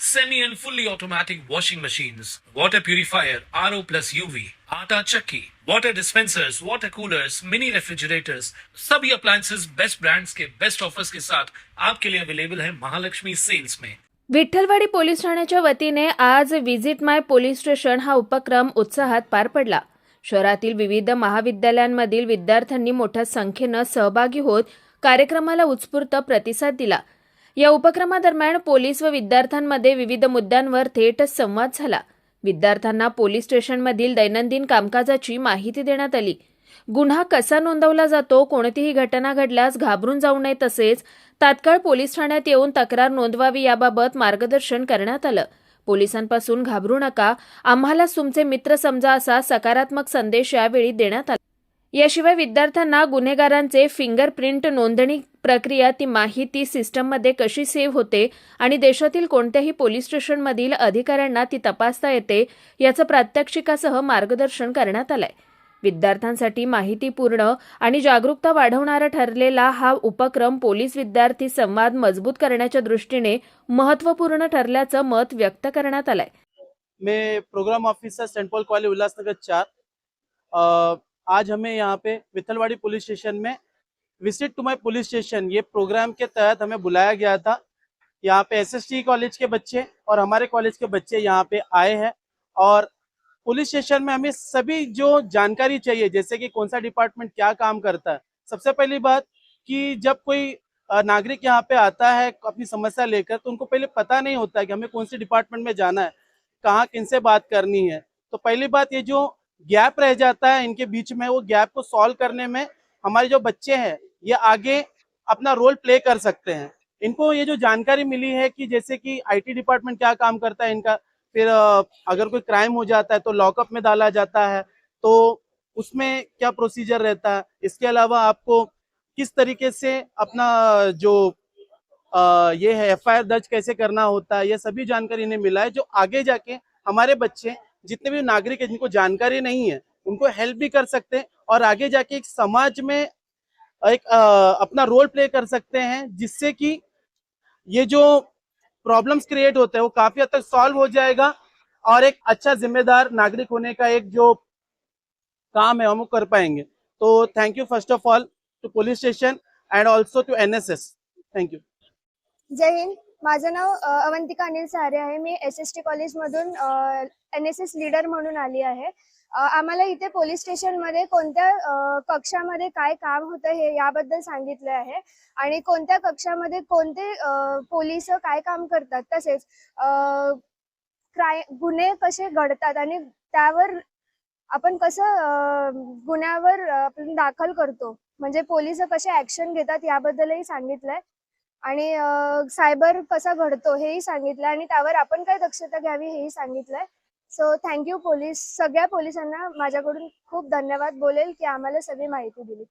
semi and fully automatic washing machines, water purifier, RO plus UV, आटा चक्की, water dispensers, water coolers, mini refrigerators, सभी appliances best brands के best offers के साथ आपके लिए अवेलेबल है महालक्ष्मी सेल्स में विठ्ठलवाडी पोलीस ठाण्याच्या वतीने आज विजिट माय पोलीस स्टेशन हा उपक्रम उत्साहात पार पडला. शहरातील विविध महाविद्यालयांमधील विद्यार्थ्यांनी मोठ्या संख्येनं सहभागी होत कार्यक्रमाला उत्स्फूर्त प्रतिसाद दिला. या उपक्रमादरम्यान पोलीस व विद्यार्थ्यांमध्ये विविध मुद्द्यांवर थेट संवाद झाला. विद्यार्थ्यांना पोलीस स्टेशनमधील दैनंदिन कामकाजाची माहिती देण्यात आली. गुन्हा कसा नोंदवला जातो कोणतीही घटना घडल्यास घाबरून जाऊ नये तसेच तात्काळ पोलीस ठाण्यात येऊन तक्रार नोंदवावी याबाबत मार्गदर्शन करण्यात आलं. पोलिसांपासून घाबरू नका आम्हालाच तुमचे मित्र समजा असा सकारात्मक संदेश यावेळी देण्यात आला. याशिवाय विद्यार्थ्यांना गुन्हेगारांचे फिंगरप्रिंट नोंदणी प्रक्रिया ती माहिती सिस्टममध्ये कशी सेव्ह होते आणि देशातील कोणत्याही पोलीस स्टेशनमधील अधिकाऱ्यांना ती तपासता येते याचं प्रात्यक्षिकासह मार्गदर्शन करण्यात आलंय. विद्यार्थ्यांसाठी माहितीपूर्ण आणि जागरूकता वाढवणारा ठरलेला हा उपक्रम पोलीस विद्यार्थी संवाद मजबूत करण्याच्या दृष्टीने महत्त्वपूर्ण ठरल्याचं मत व्यक्त करण्यात आलंय. मैं program officer Saint Paul College Ulhasnagar चार। आज हमें यहाँ पे विथलवाड़ी पुलिस स्टेशन में visit to my police station, ये प्रोग्राम के तहत हमें बुलाया गया था यहाँ पे एसएसटी कॉलेज के बच्चे और हमारे कॉलेज के बच्चे यहाँ पे आए हैं और पुलिस स्टेशन में हमें सभी जो जानकारी चाहिए, जैसे कि कौन सा डिपार्टमेंट क्या काम करता है। सबसे पहली बात कि जब कोई नागरिक यहाँ पे आता है अपनी समस्या लेकर तो उनको पहले पता नहीं होता कि हमें कौन से डिपार्टमेंट में जाना है, कहाँ किनसे बात करनी है। तो पहली बात ये जो गैप रह जाता है इनके बीच में, वो गैप को सॉल्व करने में हमारे जो बच्चे हैं ये आगे अपना रोल प्ले कर सकते हैं। इनको ये जो जानकारी मिली है कि जैसे कि आईटी डिपार्टमेंट क्या काम करता है इनका फिर अगर कोई क्राइम हो जाता है तो लॉकअप में डाला जाता है तो उसमें क्या प्रोसीजर रहता है? इसके अलावा आपको किस तरीके से अपना जो अ, ये है एफआईआर दर्ज कैसे करना होता है ये सभी जानकारी इन्हें मिला है जो आगे जाके हमारे बच्चे जितने भी नागरिक है जिनको जानकारी नहीं है उनको हेल्प भी कर सकते हैं और आगे जाके एक समाज में एक अपना रोल प्ले कर सकते हैं, जिससे कि ये जो प्रॉब्लम्स क्रिएट होते हैं, वो काफ़ी हद तक सॉल्व हो जाएगा और एक अच्छा जिम्मेदार नागरिक होने का एक जो काम है, हम कर पाएँगे। तो thank you first of all to police station and also to N S S thank you जय हिंद। माझं नाव अवंतिका अनिल सहारे आहे. मी एस एस टी कॉलेजमधून एन एस एस लीडर म्हणून आली आहे. आम्हाला इथे पोलीस स्टेशनमध्ये कोणत्या कक्षामध्ये काय काम होतं हे याबद्दल सांगितले आहे. आणि कोणत्या कक्षामध्ये कोणते पोलीस काय काम करतात तसेच क्राय गुन्हे कसे घडतात आणि त्यावर आपण कसं गुन्ह्यावर आपण दाखल करतो. म्हणजे पोलीस कसे ऍक्शन घेतात याबद्दलही सांगितलंय. आणि सायबर कसा घडतो हेही सांगितलं आणि त्यावर आपण काय दक्षता घ्यावी हेही सांगितलंय. सो थँक्यू पोलीस सगळ्या पोलिसांना माझ्याकडून खूप धन्यवाद. बोलेल की आम्हाला सगळी माहिती दिली.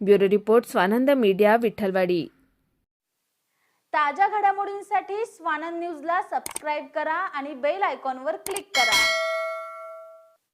Bureau report Swanand media Vitthalwadi. ताज्या घडामोडींसाठी स्वानंद न्यूजला सबस्क्राईब करा आणि बेल आयकॉनवर क्लिक करा.